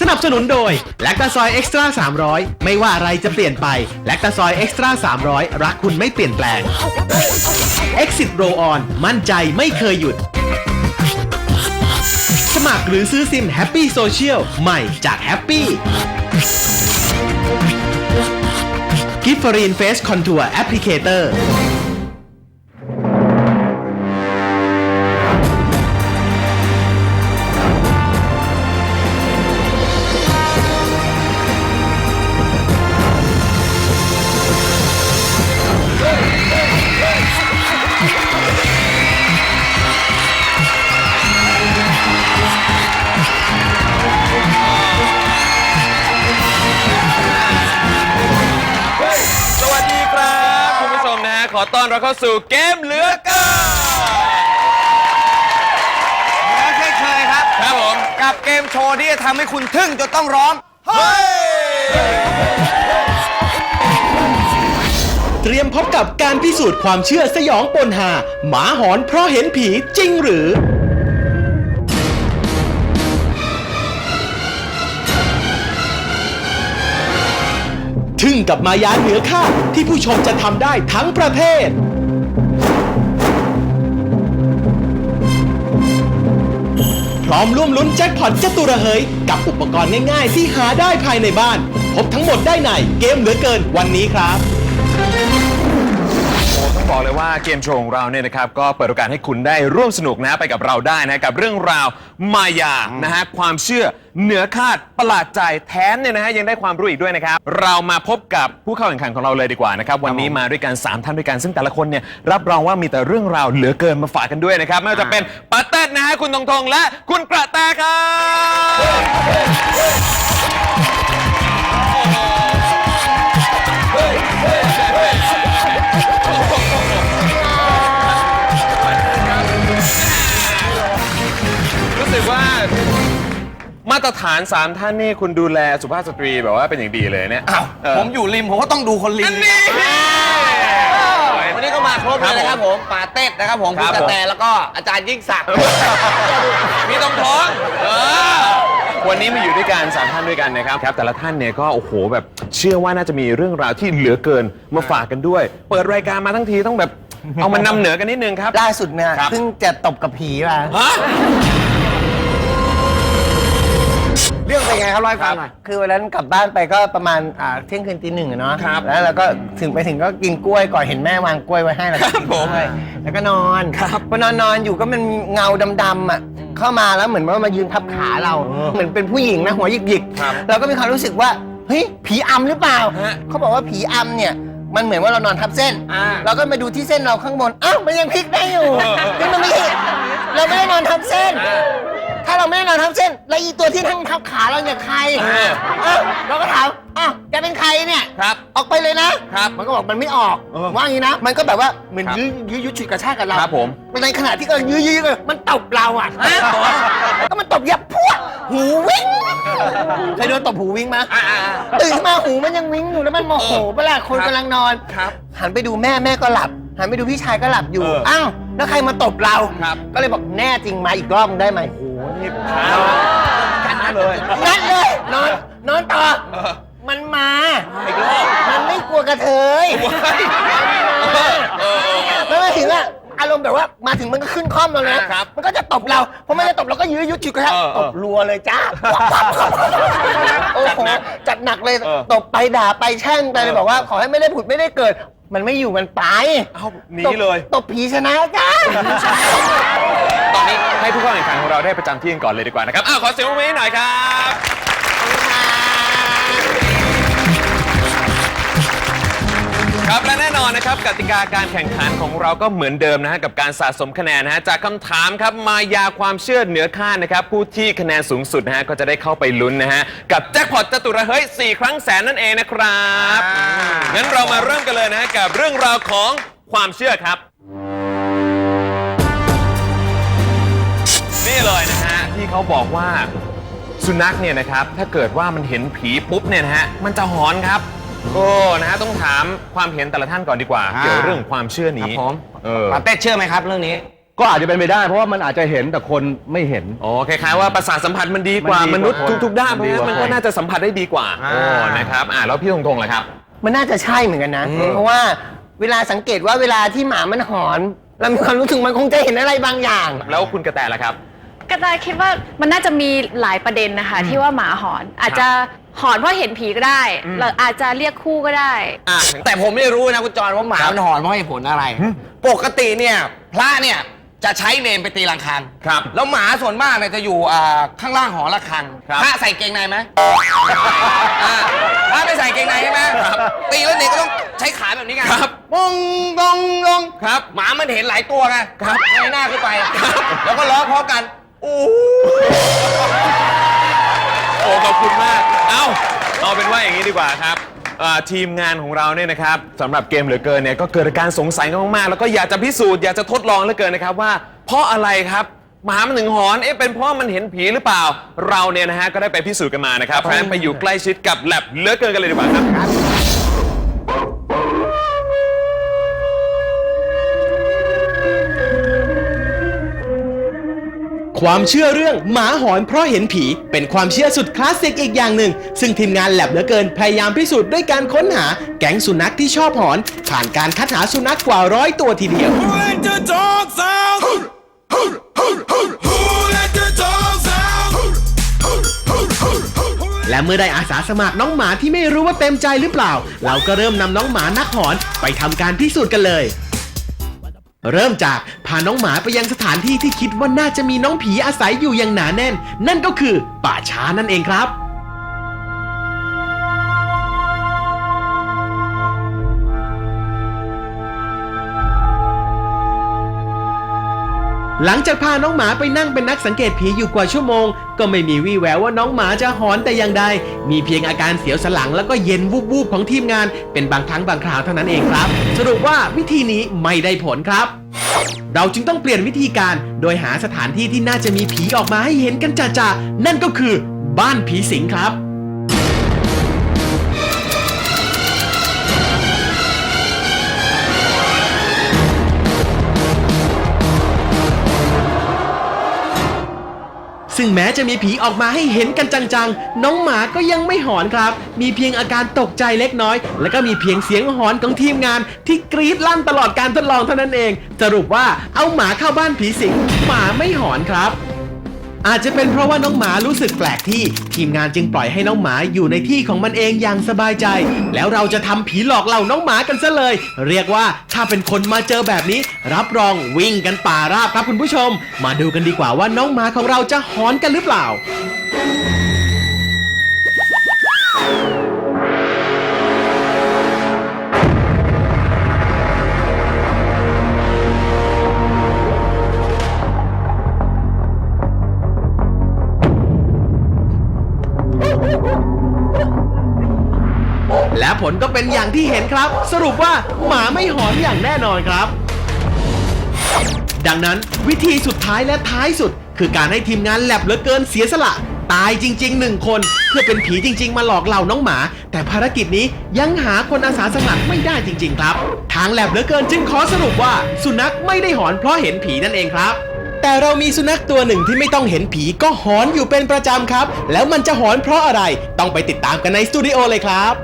สนับสนุนโดยแลคตาซอยเอ็กซ์ตร้า300 ไม่ว่าอะไรจะเปลี่ยนไปแลคตาซอยเอ็กซ์ตร้า300 รักคุณไม่เปลี่ยนแปลง Exit Roll On มั่นใจไม่เคยหยุด มัครหรือซื้อซิม Happy Social ใหม่จาก Happy กิฟฟรีนเฟสคอนทัวร์แอปพลิเคเตอร์ ขอต้อนรับเข้าสู่เกมเหลือเกินและเช่นเคยครับ ครับผม กับเกมโชว์ที่จะทำให้คุณทึ่งจนต้องร้อง เฮ้ย เตรียมพบกับการพิสูจน์ความเชื่อสยองปนหา หมาหอนเพราะเห็นผีจริงหรือึ่งกับมายาเหนือคาดที่ผู้ชมจะทำได้ทั้งประเทศ พร้อมร่วมลุ้นแจ็คพอตจตุระเหย กับอุปกรณ์ง่ายๆ ที่หาได้ภายในบ้าน พบทั้งหมดได้ในเกมเหลือเกินวันนี้ครับ ต้องบอกเลยว่าเกมโชว์ของเราเนี่ยนะครับก็เปิดโอกาสให้คุณได้ร่วมสนุกนะฮะไปกับเราได้นะกับเรื่องราวมายานะฮะความเชื่อเหนือคาดประหลาดใจแถมเนี่ยนะฮะยังได้ความรู้อีกด้วยนะครับ เรามาพบกับผู้เข้าแข่งขันของเราเลยดีกว่านะครับวันนี้มาด้วยกันสามท่านด้วยกันซึ่งแต่ละคนเนี่ยรับรองว่ามีแต่เรื่องราวเหลือเกินมาฝากกันด้วยนะครับไม่ว่าจะเป็นปาเต้นะฮะคุณตงทงและคุณกระแตครับ ตรฐานสามท่านนี่คุณดูแลสุภาพสตรีแบบว่าเป็นอย่างดีเลยเนี่ยอ้าวเออผมอยู่ริมผมก็ต้องดูคนริมนี่วันนี้ก็มาครบเลยนะครับผมปาเต้นะครับผมครัคุณบกระผมแตแล้วก็อาจารย์ยิ่งศักดิ์ มีตรงท้องเออ วันนี้มาอยู่ด้วยกันสามท่านด้วยกันนะครับครับ แต่ละท่านเนี่ยก็โอ้โหแบบเชื่อว่าน่าจะมีเรื่องราวที่เหลือเกินมาฝากกันด้วย เปิดรายการมาทั้งทีต้องแบบเอามานำเหนือกันนิดนึงครับ ล่าสุดเนี่ยครับ เพิ่งจะตบกับผีมาฮะ เรื่องเป็นไงครับร้อยฟังหน่อยคือวันนั้นกลับบ้านไปก็ประมาณอ่าเที่ยงคืนตีหนึ่งอะเนาะครับแล้วเราก็ถึงไปถึงก็กินกล้วยก่อนเห็นแม่วางกล้วยไว้ให้แล้วก็ครับกินผมกล้วยแล้วก็นอนพอนอนนอนอยู่ก็มันมีเงาดำๆอะเข้ามาแล้วเหมือนว่ามายืนทับขาเราเหมือนเป็นผู้หญิงนะหัวหยิกครับๆเราก็มีความรู้สึกว่าเฮ้ยผีอำหรือเปล่าฮะ เขาบอกว่าผีอำเนี่ย มันเหมือนว่าเรานอนทับเส้น อ่า เราก็มาดูที่เส้นเราข้างบน อ้าว มันยังพลิกได้อยู่นี่มันไม่ใช่เราไม่ได้นอนทับเส้น ถ้าเราไม่ได้นอนทับเส้นแล้วอีตัวที่ทั้งทับขาเราเนี่ยใครอ่าเอ้าเราก็ถามอ้าวแกเป็นใครเนี่ย ครับ ออกไปเลยนะ ครับ มันก็บอกมันไม่ออกเออว่าอย่างนี้นะ มันก็แบบว่าเหมือนครับยื้อยื้อยุดฉุดกระชากกับเราครับผม ในขณะที่กำลังยื้อยื้อกันมันตบเราอะแล้วก็มันตบยับพวกหูวิ่งเคยโดนตบหูวิ่งไหมตื่นขึ้นมาหูมันยังวิ่งอยู่แล้วมันโมโหเวลาคนครับกำลังนอน ครับ หันไปดูแม่แม่ก็หลับ หันไปดูพี่ชายก็หลับอยู่เอออ้าว แล้วใครมาตบเราครับ ก็เลยบอกแน่จริงมาอีกรอบมึงได้ไหมโอ้โหนี่ท้ากันเลยนัดเลยนอนนอนต่อมันมาอีกรอบมันไม่กลัวกระเทยแล้วมาถึงอะอารมณ์แบบว่ามาถึงมันก็ขึ้นคล่อมเราเลยนะครับมันก็จะตบเราพอมันจะตบเราก็ยื้อยุดฉุดกระชากเออเอตอบรัวเลยจ้าโอ้โหจัดหนักเลยเออตบไปด่าไปแช่งไปเลยบอกว่า ขอให้ไม่ได้ผุดไม่ได้เกิด มันไม่อยู่มันไปเอาหนีเลย ตบผีชนะจ้าตอนนี้ให้ผู้เข้าแข่งขันของเราได้ประจำที่กันก่อนเลยดีกว่านะครับอ้าวขอเสียงปรบมือให้หน่อยครับ อนนะครับกติกาการแข่งขันของเราก็เหมือนเดิมนะฮะกับการสะสมคะแนนนะฮะจากคำถามครับมายาความเชื่อเหนือคาดนะครับผู้ที่คะแนนสูงสุดนะฮะก็จะได้เข้าไปลุ้นนะฮะกับแจ็คพอตจตุระเฮ้ย4 ครั้งแสนนั่นเองนะครับงั้นเรามาเริ่มกันเลยนะฮะกับเรื่องราวของความเชื่อครับ นี่เลยนะฮะที่เขาบอกว่าสุนัขเนี่ยนะครับถ้าเกิดว่ามันเห็นผีปุ๊บเนี่ยนะฮะมันจะหอนครับ โอ้นะฮะต้องถามความเห็นแต่ละท่านก่อนดีกว่า อ่า เกี่ยวเรื่องความเชื่อครันี้บผม เออปาเต้เชื่อไหมครับเรื่องนี้ ก็อาจจะเป็นไปได้ เพราะว่ามันอาจจะเห็นแต่คนไม่เห็นโอ้คล้ายๆว่าประสาทสัมผัสมันดีกว่ามันดีกว่ามนุษย์ทุกๆด้านเพมัราะนดีฉะนั้นมันกว่าก็คนน่าจะสัมผัสได้ดีกว่าอ่า โอ้นะครับอ่าแล้วพี่ธงธงล่ะครับ มันน่าจะใช่เหมือนกันนะ เพราะว่าเวลาสังเกตว่าเวลาที่หมามันหอน เรามีความรู้สึกมันคงจะเห็นอะไรบางอย่าง แล้วคุณกระแตล่ะครับ กระต่ายคิดว่ามันน่าจะมีหลายประเด็นนะคะ ที่ว่าหมาหอนอาจจะ หอนเพราะเห็นผีก็ได้หรืออาจจะเรียกคู่ก็ได้ อะแต่ผมไม่รู้นะคุณจรว่าหมามันหอนเพราะเหตุผลอะไร ปกติเนี่ยพระเนี่ยจะใช้เนมไปตีระฆังครับแล้วหมาส่วนมากเนี่ยจะอยู่อ่าข้างล่างหอระฆังครับ พระใส่เกงในไหมอ่าพระไม่ใส่เกงในใช่ไหมตีแล้วเนี่ยก็ต้องใช้ขาแบบนี้ไงครับปงกงกงครับ หมามันเห็นหลายตัวไงครับเงยหน้าขึ้นไป แล้วก็ร้องพร้อมกันอู้ โอ้ขอบคุณมาก เอาเอาเป็นว่าอย่างนี้ดีกว่าครับเอ่อทีมงานของเราเนี่ยนะครับสำหรับเกมเหลือเกินเนี่ยก็เกิดอาการสงสัยกันมากๆแล้วก็อยากจะพิสูจน์อยากจะทดลองเหลือเกินนะครับว่า เพราะอะไรครับหมามันถึงหอนเอ๊ะเป็นเพราะมันเห็นผีหรือเปล่า เราเนี่ยนะฮะก็ได้ไปพิสูจน์กันมานะครับเพราะฉะนั้นไปอยู่ใกล้ชิดกับแลบเหลือเกินกันเลยดีกว่าครับ ความเชื่อเรื่องหมาหอนเพราะเห็นผี เป็นความเชื่อสุดคลาสสิกอีกอย่างหนึ่ง ซึ่งทีมงานแลบเหลือเกินพยายามพิสูจน์ด้วยการค้นหาแก๊งสุนัขที่ชอบหอน ผ่านการคัดหาสุนัขกว่าร้อยตัวทีเดียว Who let the dogs out? Who let the dogs out? และเมื่อได้อาสาสมัครน้องหมาที่ไม่รู้ว่าเต็มใจหรือเปล่า เราก็เริ่มนำน้องหมานักหอนไปทำการพิสูจน์กันเลย เริ่มจากพาน้องหมาไปยังสถานที่ที่คิดว่าน่าจะมีน้องผีอาศัยอยู่อย่างหนาแน่น นั่นก็คือป่าช้านั่นเองครับ หลังจากพาน้องหมาไปนั่งเป็นนักสังเกตผีอยู่กว่าชั่วโมง ก็ไม่มีวี่แววว่าน้องหมาจะหอนแต่อย่างใด มีเพียงอาการเสียวสลังแล้วก็เย็นวูบๆของทีมงาน เป็นบางครั้งบางคราวเท่านั้นเองครับ สรุปว่าวิธีนี้ไม่ได้ผลครับเราจึงต้องเปลี่ยนวิธีการโดยหาสถานที่ที่น่าจะมีผีออกมาให้เห็นกันจ่าๆนั่นก็คือบ้านผีสิงครับ ซึ่งแม้จะมีผีออกมาให้เห็นกันจังๆ น้องหมาก็ยังไม่หอนครับ มีเพียงอาการตกใจเล็กน้อย แล้วก็มีเพียงเสียงหอนของทีมงาน ที่กรีดลั่นตลอดการทดลองเท่านั้นเอง สรุปว่าเอาหมาเข้าบ้านผีสิงหมาไม่หอนครับ อาจจะเป็นเพราะว่าน้องหมารู้สึกแปลกที่ ทีมงานจึงปล่อยให้น้องหมาอยู่ในที่ของมันเองอย่างสบายใจ แล้วเราจะทำผีหลอกเหล่าน้องหมากันซะเลย เรียกว่าถ้าเป็นคนมาเจอแบบนี้ รับรองวิ่งกันป่าราบครับคุณผู้ชม มาดูกันดีกว่าว่าน้องหมาของเราจะหอนกันหรือเปล่า และผลก็เป็นอย่างที่เห็นครับ สรุปว่าหมาไม่หอนอย่างแน่นอนครับ ดังนั้นวิธีสุดท้ายและท้ายสุด คือการให้ทีมงานแลบเหลือเกินเสียสละ ตายจริงๆหนึ่งคน เพื่อเป็นผีจริง ๆ มาหลอกเหล่าน้องหมา แต่ภารกิจนี้ยังหาคนอาสาสมัครไม่ได้จริง ๆ ครับ ทางแลบเหลือเกินจึงขอสรุปว่า สุนัขไม่ได้หอนเพราะเห็นผีนั่นเองครับ แต่เรามีสุนัขตัวหนึ่งที่ไม่ต้องเห็นผีก็หอนอยู่เป็นประจำครับ แล้วมันจะหอนเพราะอะไร ต้องไปติดตามกันในสตูดิโอเลยครับ